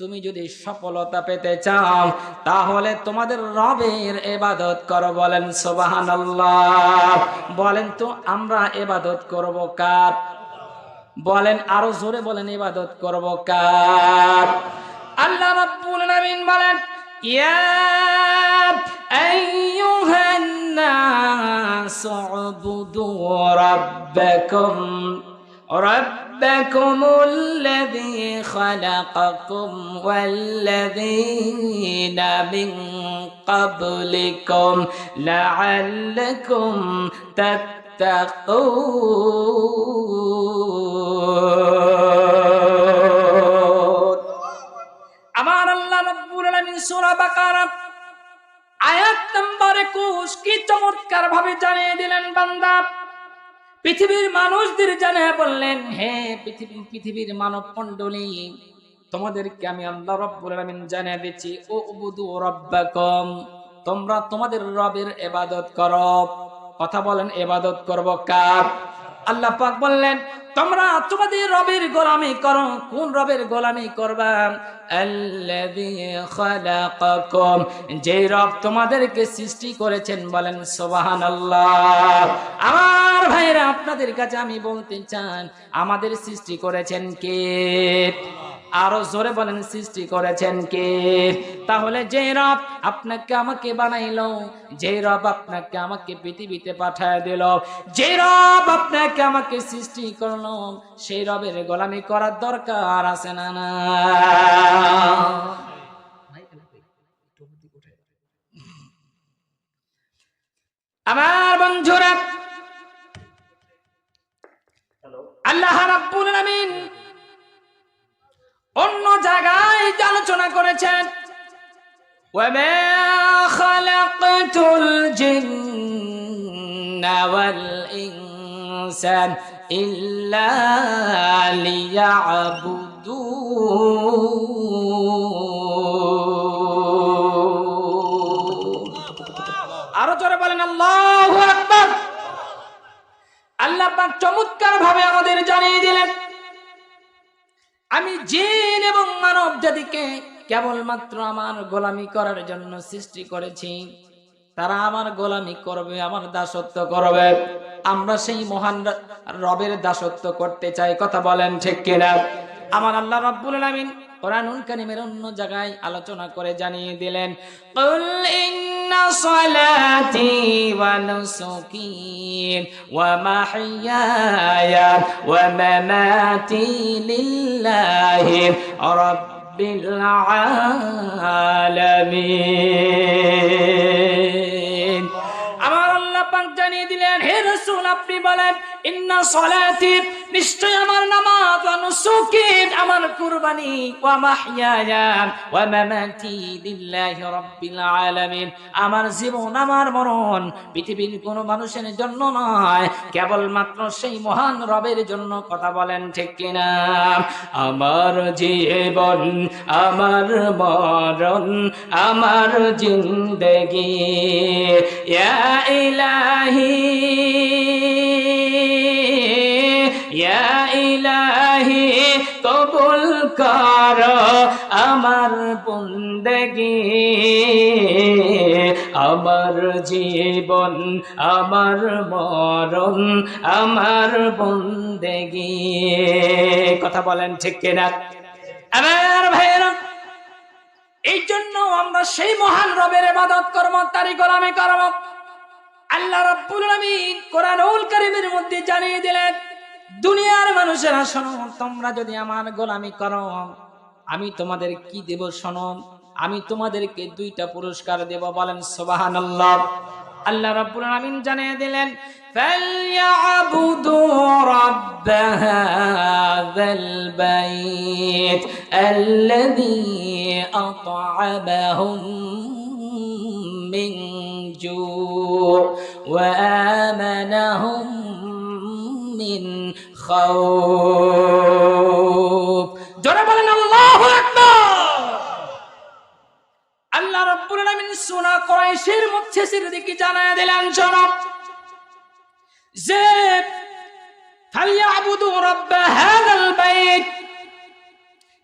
তুমি যদি সফলতা পেতে চাও, তাহলে তোমাদের রবের এবাদত করো বলেন সুবহানাল্লাহ। বলেন তো আমরা এবাদত করব কার? বলেন আরও জোরে বলেন এবাদত করব কার? আল্লাহ রাব্বুল আলামিন বলেন, ইয়া ربكم الذي خلقكم والذين من قبلكم لعلكم تتقون আমার আল্লাহ রাব্বুল আলামিন সূরা বাকারা আয়াত নাম্বার 21 কি চমৎকার ভাবে জানিয়ে দিলেন বান্দা পৃথিবীর মানুষদের জানে বললেন, হে পৃথিবী, পৃথিবীর মানব মণ্ডলী, তোমাদেরকে আমি আল্লাহ রব্বুল আলামিন জানিয়ে দিচ্ছি, ও উবুদু রব্বাকম, তোমরা তোমাদের রবের এবাদত করো। কথা বলেন এবাদত করব কার? আল্লাহ পাক বললেন, তোমরা তোমাদের রবের গোলামি করো, কোন রবের গোলামি করবা? যে রব তোমাদেরকে সৃষ্টি করেছেন বলেন সোবাহান আমার ভাইরা আপনাদের কাছে আমি বলতে চান, আমাদের সৃষ্টি করেছেন কে? আরও জোরে বলেন সৃষ্টি করেছেন কে? তাহলে যে রব আপনাকে আমাকে বানাইলো যে রব আপনাকে আমাকে পৃথিবীতে পাঠায় দিল যে রব আপনাকে আমাকে সৃষ্টি করল সেই রবের গোলামি করার দরকার আছে না না? আমার বন্ধুরা আল্লাহ রাব্বুল আলামিন অন্য জায়গায় আলোচনা করেছেন। আরও জোরে বলেন আল্লাহ আল্লাহ চমৎকার ভাবে আমাদের জানিয়ে দিলেন আমি জিন এবং মানব জাতিকে কেবলমাত্র আমার গোলামি করার জন্য সৃষ্টি করেছি। তারা আমার গোলামি করবে, আমার দাসত্ব করবে। আমরা সেই মহান রবের দাসত্ব করতে চাই, কথা বলেন ঠিক কিনা? আমার আল্লাহ রাব্বুল আলামিন কোরআনুল কারীমের অন্য জায়গায় আলোচনা করে জানিয়ে দিলেন কুল ইন্না সালাতি ওয়া নুসুকি ওয়া মাহইয়ায়া ওয়া মামাতি লিল্লাহি রাব্বিল আলামিন আমার আল্লাহ পাক জানিয়ে দিলেন, হে রাসূল, আপনি বলেন আমার আমার আমার জীবন, আমার মরণ পৃথিবীর কোন মানুষের জন্য নয়, কেবলমাত্র সেই মহান রবের জন্য, কথা বলেন ঠিক কিনা? আমার জীবন, আমার মরণ, আমার জিন্দগি, ইয়া ইলাহি কর আমার বন্দগি। আমার জীবন, আমার মরণ, আমার বন্দেগি। কথা বলেন ঠিক কিনা? আমার ভাইয়েরা, এই জন্য আমরা সেই মহান রবের ইবাদত করব তারই গোলামি করব আল্লাহ রাব্বুল আলামিন কোরআনুল কারীমের মধ্যে জানিয়ে দিলেন দুনিয়ার মানুষেরা শোনো তোমরা যদি আমার গোলামি করো আমি তোমাদের কি দেব শোনো আমি তোমাদেরকে দুইটা পুরস্কার দেব বলেন সুবহানাল্লাহ আল্লাহ রাব্বুল আলামিন জানিয়ে দিলেন فليعبدوا رب هذا البيت الذي أطعمهم من جوع وآمنهم খাউফ। জোরে বলেন, আল্লাহু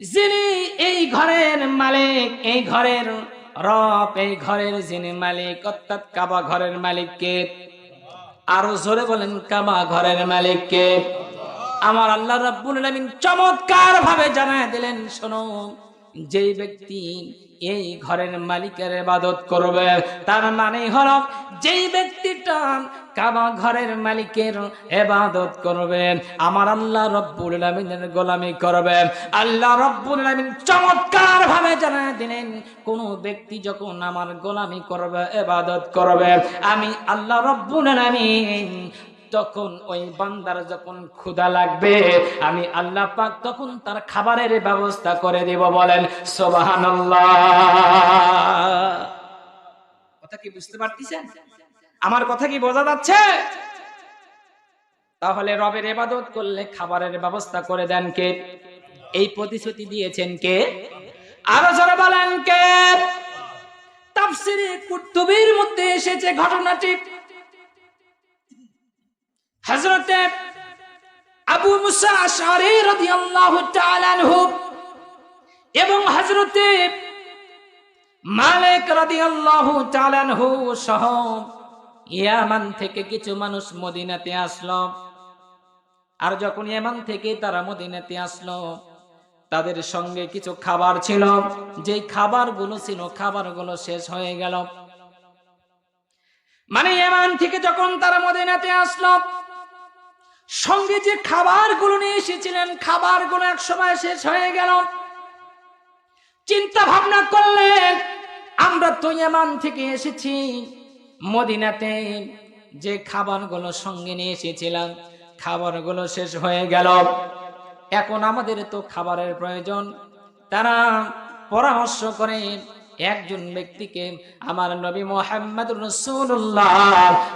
যিনি এই ঘরের মালিক, এই ঘরের রব, এই ঘরের যিনি মালিক, অর্থাৎ কাবা ঘরের মালিককে, আরও জোরে বলেন, কাবা ঘরের মালিককে আমার আল্লাহ রাব্বুল আলামিন চমৎকার ভাবে জানায় দিলেন, শোনো, যেই ব্যক্তি এই ঘরের মালিকের ইবাদত করবে, তার মানে হলো যেই ব্যক্তিটা কাবা ঘরের মালিকের ইবাদত করবে, আমার আল্লাহ রব্বুল আলামিনের গোলামি করবে। আল্লাহ রব্বুল আলামিন চমৎকার ভাবে জানায় দিলেন, কোন ব্যক্তি যখন আমার গোলামি করবে, ইবাদত করবে, আমি আল্লাহ রব্বুল আলামিন তখন ওই বান্দার যখন ক্ষুধা লাগবে, আমি আল্লাহ পাক তখন তার খাবারের ব্যবস্থা করে দেব বলেন, সোবাহানাল্লাহ। কথা কি বুঝতে পারতেছেন? আমার কথা কি বোঝা যাচ্ছে? তাহলে রবের এবাদত করলে খাবারের ব্যবস্থা করে দেন কে? এই প্রতিশ্রুতি দিয়েছেন কে? আরও জোরে বলেন কে? তাফসিরে কুতুবির মধ্যে এসেছে ঘটনাটি। হযরতে আবু মুসা আশআরি রাদিয়াল্লাহু তাআলা আনহু এবং হযরতে মালিক রাদিয়াল্লাহু তাআলা আনহু সহ ইয়ামান থেকে কিছু মানুষ মদিনাতে আসলো। আর যখন ইয়ামান থেকে তারা মদিনাতে আসলো, তাদের সঙ্গে কিছু খাবার ছিল। যেই খাবারগুলো ছিল, খাবারগুলো শেষ হয়ে গেল। মানে ইয়ামান থেকে যখন তারা মদিনাতে আসলো সঙ্গে যে খাবারগুলো নিয়ে এসেছিলেন, খাবারগুলো এক সময় শেষ হয়ে গেল। চিন্তা ভাবনা করলেন, আমরা তো ইয়ামান থেকে এসেছি, মদিনাতে যে খাবারগুলো সঙ্গে নিয়ে এসেছিলাম, খাবারগুলো শেষ হয়ে গেল। এখন আমাদের তো খাবারের প্রয়োজন। তারা পরামর্শ করে একজন ব্যক্তিকে আমার নবী মোহাম্মদ রসুল্লাহ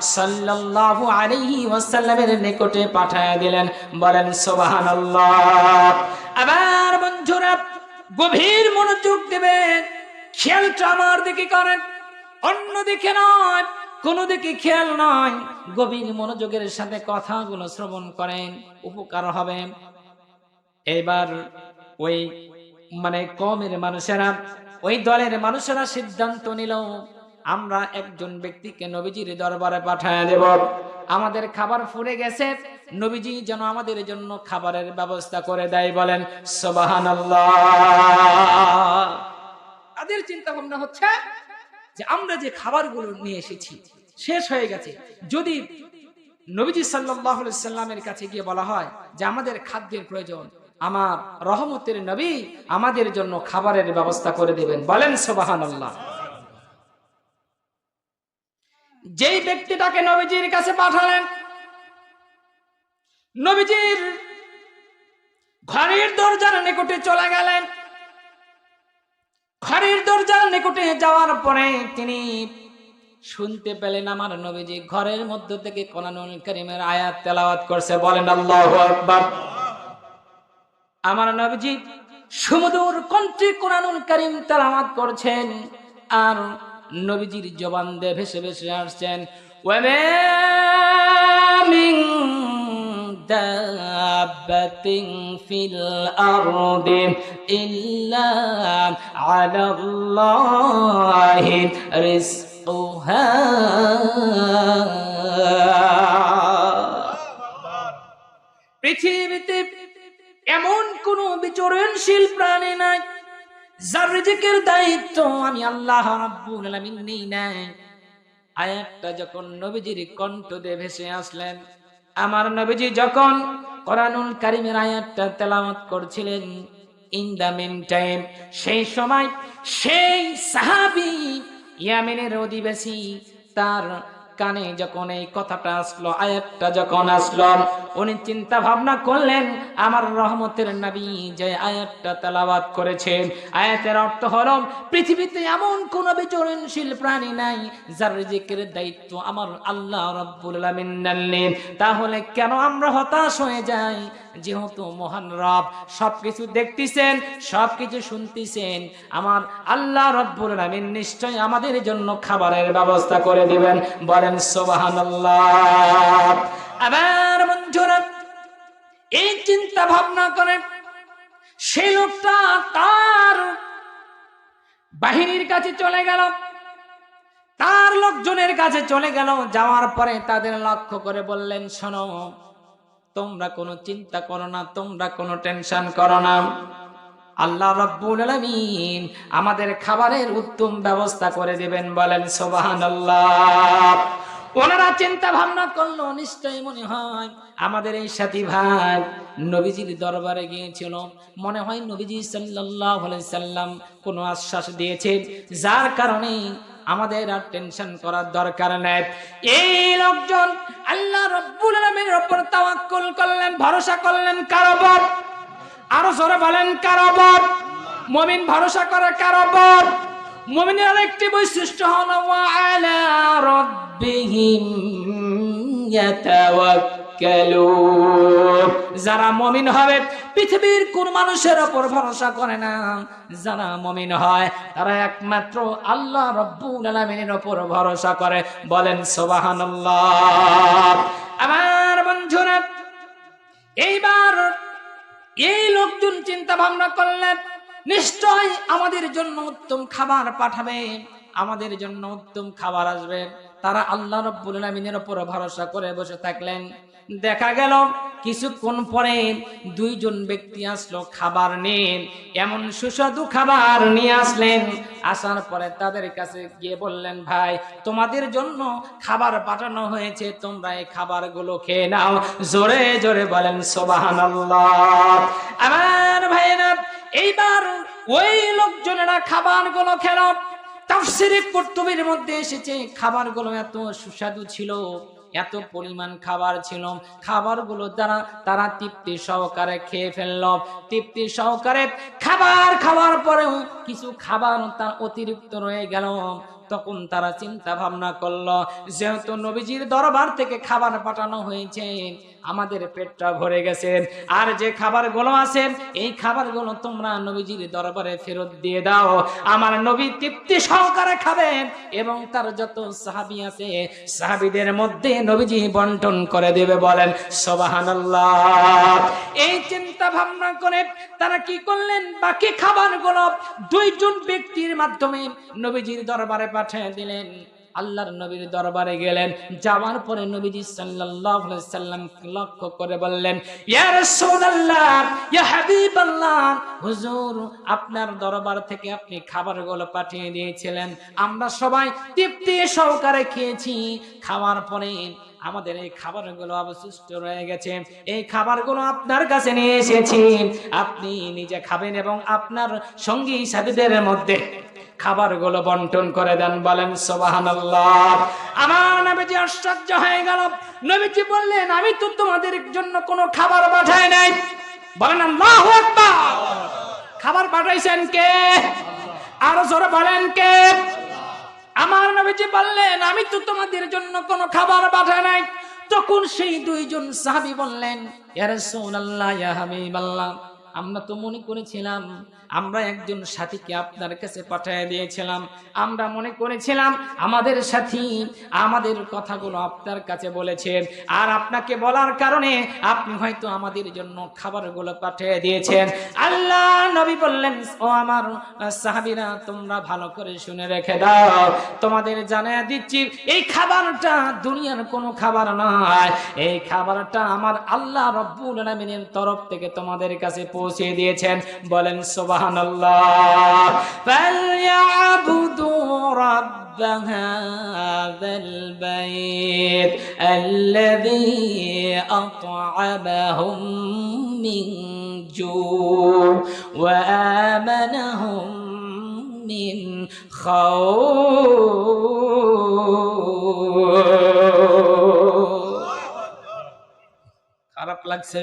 নিকটে পাঠায় দিলেন। বলেন, সুবহানাল্লাহ। আবার বন্ধুরা, গভীর মনোযোগ দেবেন। খেয়ালটা আমার দিকে করেন। অন্য দিকে নয়, কোনো দিকে খেয়াল নয়। গভীর মনোযোগের সাথে কথাগুলো শ্রবণ করেন, উপকার হবে। এবার ওই মানে কমের মানুষেরা ওই দলের মানুষেরা সিদ্ধান্ত নিল, আমরা একজন ব্যক্তিকে নবীজির দরবারে পাঠায় দেব। আমাদের খাবার ফুরে গেছে। নবীজি যেন আমাদের জন্য খাবারের ব্যবস্থা করে দেয় বলেন সোবাহান তাদের চিন্তা ভাবনা হচ্ছে যে, আমরা যে খাবারগুলো নিয়ে এসেছি, শেষ হয়ে গেছে। যদি নবীজি সাল্লাহ সাল্লামের কাছে গিয়ে বলা হয় যে, আমাদের খাদ্যের প্রয়োজন আমার রহমতের নবী আমাদের জন্য খাবারের ব্যবস্থা করে দিবেন। বলেন সোবাহান আল্লাহ যেই ব্যক্তিটাকে নবীজির কাছে পাঠালেন, নবীজির ঘরের দরজার নিকটে চলে গেলেন। ঘরের দরজার নিকটে যাওয়ার পরে তিনি শুনতে পেলেন আমার নবীজি ঘরের মধ্য থেকে কোরআনুল করিমের আয়াত তেলাওয়াত করছে। বলেন আল্লাহু আকবার। আমার নবীজি সুমধুর কণ্ঠে কোরআনুল করিম তেলাওয়াত করছেন আর নবীজির জবান দিয়ে ভেসে ভেসে আসছেন পৃথিবীতে এমন কোন বিচরণশীল প্রাণী নাই, যার রিজিকের দায়িত্ব আমি আল্লাহ নেই নাই। আয়াতটা যখন নবীজির কণ্ঠ দিয়ে ভেসে আসলেন, আমার নবীজি যখন কোরআনুল কারিমের আয়াতটা তেলাওয়াত করছিলেন ইন দা মিন টাইম সেই সময় সেই সাহাবি ইয়ামেনের অধিবাসী, তার কানে যখন এই কথাটা আসলো, আয়াতটা যখন আসলো, উনি চিন্তা ভাবনা করলেন আমার রহমতের নবী যে আয়াতটা তেলাওয়াত করেছেন। আয়াতের অর্থ হলো, পৃথিবীতে এমন কোন বিচরণশীল প্রাণী নাই, যার রিজিকের দায়িত্ব আমার আল্লাহ রাব্বুল আলামিন নেন তাহলে কেন আমরা হতাশ হয়ে যাই? যেহেতু মহান রব সবকিছু দেখতেছেন, সবকিছু শুনতেছেন, আমার আল্লাহ রব্বুল আলামিন নিশ্চয় আমাদের জন্য খাবারের ব্যবস্থা করে দিবেন। বলেন, সুবহানাল্লাহ। আবার বন্ধুরা এই চিন্তা ভাবনা করেন সেই লোকটা তার বাহিনীর কাছে চলে গেল। তার লোকজনের কাছে চলে গেল, যাওয়ার পরে তাদের লক্ষ্য করে বললেন, শোনো, তোমরা কোনো চিন্তা করো না, তোমরা কোনো টেনশন করো না। আল্লাহ রব্বুল আলামিন আমাদের খাবারের উত্তম ব্যবস্থা করে দিবেন। বলেন, সুবহানাল্লাহ। ওনারা চিন্তা ভাবনা করল, নিশ্চয়ই মনে হয় আমাদের এই সাথী ভাই নবীজির দরবারে গিয়েছিল। মনে হয় নবীজি আলাইহি সাল্লাম কোনো আশ্বাস দিয়েছে যার কারণে আমাদের আর টেনশন করার দরকার নেই। এই লোকজন আল্লাহ রব্বুল আলামিনের উপর তাওয়াক্কুল করলেন, ভরসা করলেন কার উপর? আরও জোরে বলেন, কার উপর? মুমিন ভরসা করে কার উপর? মুমিনের আরেকটি বৈশিষ্ট্য হলো আলা রাব্বিহিম ইয়াতাওয়াক্কালুন যারা মুমিন হবে, পৃথিবীর কোন মানুষের উপর ভরসা করে না। যারা মুমিন হয়, তারা একমাত্র আল্লাহ রব্বুল আলামিনের উপর ভরসা করে। বলেন, সুবহানাল্লাহ। আমার বন্ধুরা, এইবার এই লোকজন চিন্তা ভাবনা করলেন নিশ্চয় আমাদের জন্য উত্তম খাবার পাঠাবে, আমাদের জন্য উত্তম খাবার আসবে। তারা আল্লাহ রব্বুল আলামিনের উপর ভরসা করে বসে থাকলেন। দেখা গেল, কিছুক্ষণ পরে দুইজন ব্যক্তি আসলো, খাবার নেন এমন সুস্বাদু খাবার নিয়ে আসলেন। আসার পরে তাদের কাছে গিয়ে বললেন, ভাই, তোমাদের জন্য খাবার পাঠানো হয়েছে, তোমরা এই খাবারগুলো খেয়ে নাও। জোরে জোরে বলেন, সোবাহানাল্লাহ। আমার ভাইয়েরা, এইবার ওই লোকজনেরা খাবারগুলো খেল। তাফসিরে কর্তব্যের মধ্যে এসেছে। খাবারগুলো এত সুস্বাদু ছিল, এত পরিমাণ খাবার ছিল। খাবারগুলো তারা তারা তৃপ্তি সহকারে খেয়ে ফেলল। তৃপ্তি সহকারে খাবার খাওয়ার পরেও কিছু খাবার তার অতিরিক্ত রয়ে গেল। তখন তারা চিন্তা ভাবনা করল, যেহেতু নবীজির দরবার থেকে খাবার পাঠানো হয়েছে, আমাদের পেটটা ভরে গেছে। আর যে খাবারগুলো আছে, এই খাবারগুলো তোমরা নবীজির দরবারে ফেরত দিয়ে দাও। আমার নবী তৃপ্তি সহকারে খাবেন এবং তার যত সাহাবি আছে, সাহাবিদের মধ্যে নবীজি বন্টন করে দেবে বলেন, সবাহানাল্লাহ। এই চিন্তা ভাবনা করে তারা কি করলেন? বাকি খাবারগুলো দুইজন ব্যক্তির মাধ্যমে নবীজির দরবারে পাঠিয়ে দিলেন। আল্লাহর নবীর দরবারে গেলেন। যাওয়ার পরে নবীজি সাল্লাল্লাহু আলাইহি সাল্লাম লক্ষ্য করে বললেন, ইয়া রাসূলুল্লাহ, ইয়া হাবিবাল্লাহ, হুজুর, আপনার দরবার থেকে আপনি খাবারগুলো পাঠিয়ে দিয়েছিলেন। আমরা সবাই তৃপ্তি সহকারে খেয়েছি। খাওয়ার পরে আমাদের এই খাবারগুলো অবশিষ্ট রয়ে গেছে। এই খাবারগুলো আপনার কাছে নিয়ে এসেছি। আপনি নিজে খাবেন এবং আপনার সঙ্গী সাথীদের মধ্যে খাবারগুলো বন্টন করে দেন, বলেন, সোবাহানাল্লাহ। আমার নবীজি আশ্চর্য হয়ে গেল। নবীজি বললেন, আমি তো তোমাদের জন্য কোনো খাবার পাঠাই নাই। বলেন, আল্লাহু খাবার পাঠাইছেন কে? আরও জোরে বলেন কে? আমার নবীজি বললেন, আমি তো তোমাদের জন্য কোনো খাবার পাঠাই নাই। তখন সেই দুইজন সাহাবি বললেন, ইয়া রাসূলুল্লাহ, ইয়া হাবিবাল্লাহ আমরা তো মনে করেছিলাম, আমরা একজন সাথীকে আপনার কাছে পাঠিয়ে দিয়েছিলাম। আমরা মনে করেছিলাম আমাদের সাথী আমাদের কথাগুলো আপনার কাছে বলেছেন আর আপনাকে বলার কারণে আপনি হয়তো আমাদের জন্য খাবারগুলো পাঠিয়ে দিয়েছেন। আল্লাহ নবী বললেন, ও আমার সাহাবিরা, তোমরা ভালো করে শুনে রেখে দাও। তোমাদের জানিয়ে দিচ্ছি, এই খাবারটা দুনিয়ার কোনো খাবার নয়। এই খাবারটা আমার আল্লাহ রব্বুল আলামিনের তরফ থেকে তোমাদের কাছে পৌঁছে দিয়েছেন বলেন সুবহানাল্লাহ ফালইয়াবুদু رب هذا البيت الذي أطعمهم من جوع وآمنهم من خوف খারাপ লাগছে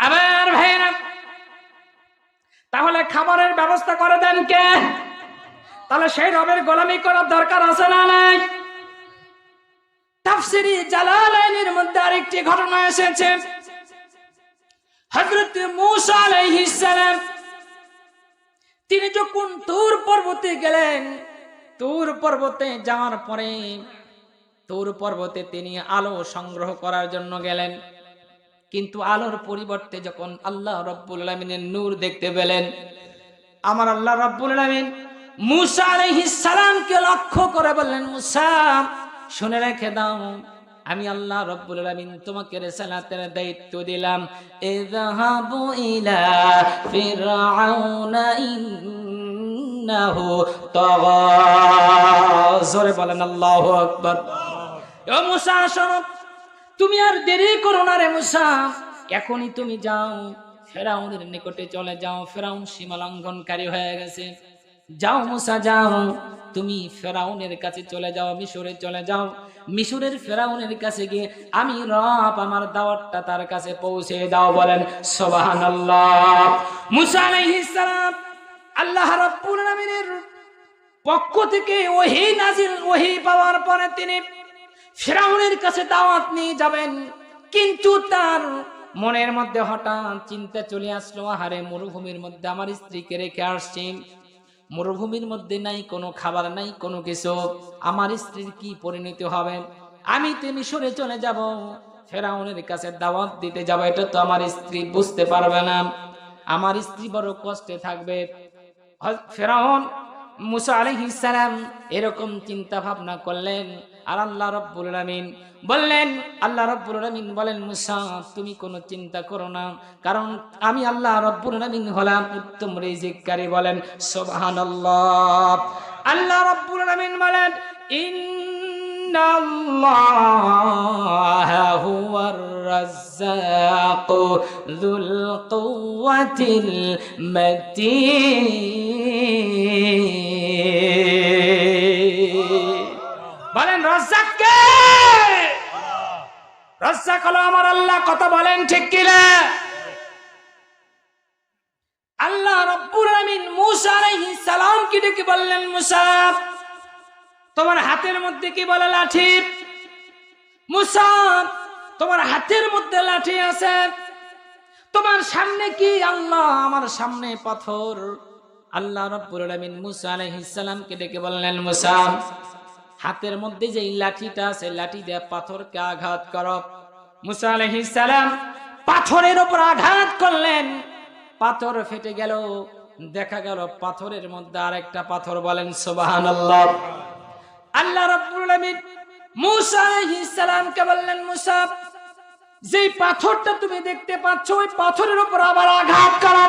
আমার ভাইরা তাহলে খাবারের ব্যবস্থা করে দেন কে? তাহলে সেই রবের গোলামি করার দরকার আছে না নাই? তাফসিরি জালালাইনের মধ্যে আরেকটি ঘটনা এসেছে। হযরত মূসা আলাইহিস সালাম, তিনি যখন তুর পর্বতে গেলেন, তুর পর্বতে যাওয়ার পরে, তুর পর্বতে তিনি আলো সংগ্রহ করার জন্য গেলেন। কিন্তু আলোর পরিবর্তে যখন আল্লাহ রব্বুল আলমিনের নূর দেখতে পেলেন, আমার আল্লাহ রব্বুল আলমিন মুসা সালামকে লক্ষ্য করে বললেন, মুসা, শুনে রেখে দাও, আমি আল্লাহ রব্বুল আলামিন তোমাকে রিসালাতের দায়িত্ব দিলাম। ইযহাবু ইলা ফিরআউনা তাগা। জোরে বলেন, আল্লাহু আকবার। ও মুসা, শোনো তুমি আর দেরি করো না রে মুসা। এখনই তুমি যাও। ফেরাউনের নিকটে চলে যাও। ফেরাউন সীমা লঙ্ঘনকারী হয়ে গেছে। যাও মুসা, যাও। তুমি ফেরাউনের কাছে চলে যাও, মিশরে চলে যাও। মিশরের ফেরাউনের কাছে গিয়ে, আমি রব, আমার দাওয়াতটা তার কাছে পৌঁছে দাও। বলেন, সুবহানাল্লাহ। মুসা আলাইহিস সালাম আল্লাহ রাব্বুল আলামিনের পক্ষ থেকে ওহি নাজিল ওহি পাওয়ার পরে তিনি ফেরাউনের কাছে দাওয়াত নিয়ে যাবেন। কিন্তু তার মনের মধ্যে হঠাৎ চিন্তা চলে আসলো, আহারে, মরুভূমির মধ্যে আমার স্ত্রীকে রেখে আসছি। মরুভূমির মধ্যে নাই, কোনো খাবার নাই, কোনো কিছু। আমার স্ত্রীর কি পরিণতি হবে? আমি তো মিশরে চলে যাব। ফেরাউনের কাছে দাওয়াত দিতে যাব, এটা তো আমার স্ত্রী বুঝতে পারবে না। আমার স্ত্রী বড় কষ্টে থাকবে। ফেরাউন মুসা আলাইহিস সালাম এরকম চিন্তা ভাবনা করলেন আর আল্লাহ রব্বুল আলামিন বললেন আল্লাহ রব্বুল আলামিন বলেন মুসা তুমি কোনো চিন্তা করো না কারণ আমি আল্লাহ রব্বুল আলামিন হলাম উত্তম রিজিককারী বলেন সুবহানাল্লাহ আল্লাহ রব্বুল আলামিন বলেন ইন্নাল্লাহা হুয়ার الرزاق ذو القوة المتين রজ্জাক হলো আমার আল্লাহ, কথা বলেন ঠিক কিনা? আল্লাহ রব্বুল আলামিন মুসা আলাইহিস সালাম কি ডেকে বললেন মূসা? তোমার হাতের মধ্যে কি বলে লাঠি? মূসা, তোমার হাতের মধ্যে লাঠি আছে। তোমার সামনে কি আল্লাহ? আমার সামনে পাথর। আল্লাহ রব্বুল আলামিন মুসা আলাইহিস সালামকে ডেকে বললেন মুসা? হাতের মধ্যে যে লাঠিটা আছে, লাঠি দিয়ে পাথরকে আঘাত কর। মুসা সালাম পাথরের উপর আঘাত করলেন। পাথর ফেটে গেল। দেখা গেল পাথরের মধ্যে আরেকটা পাথর বলেন, সুবহানাল্লাহ। আল্লাহ রাব্বুল আলামিন মূসা বললেন, মূসা, যেই পাথরটা তুমি দেখতে পাচ্ছ, ওই পাথরের উপর আবার আঘাত করো।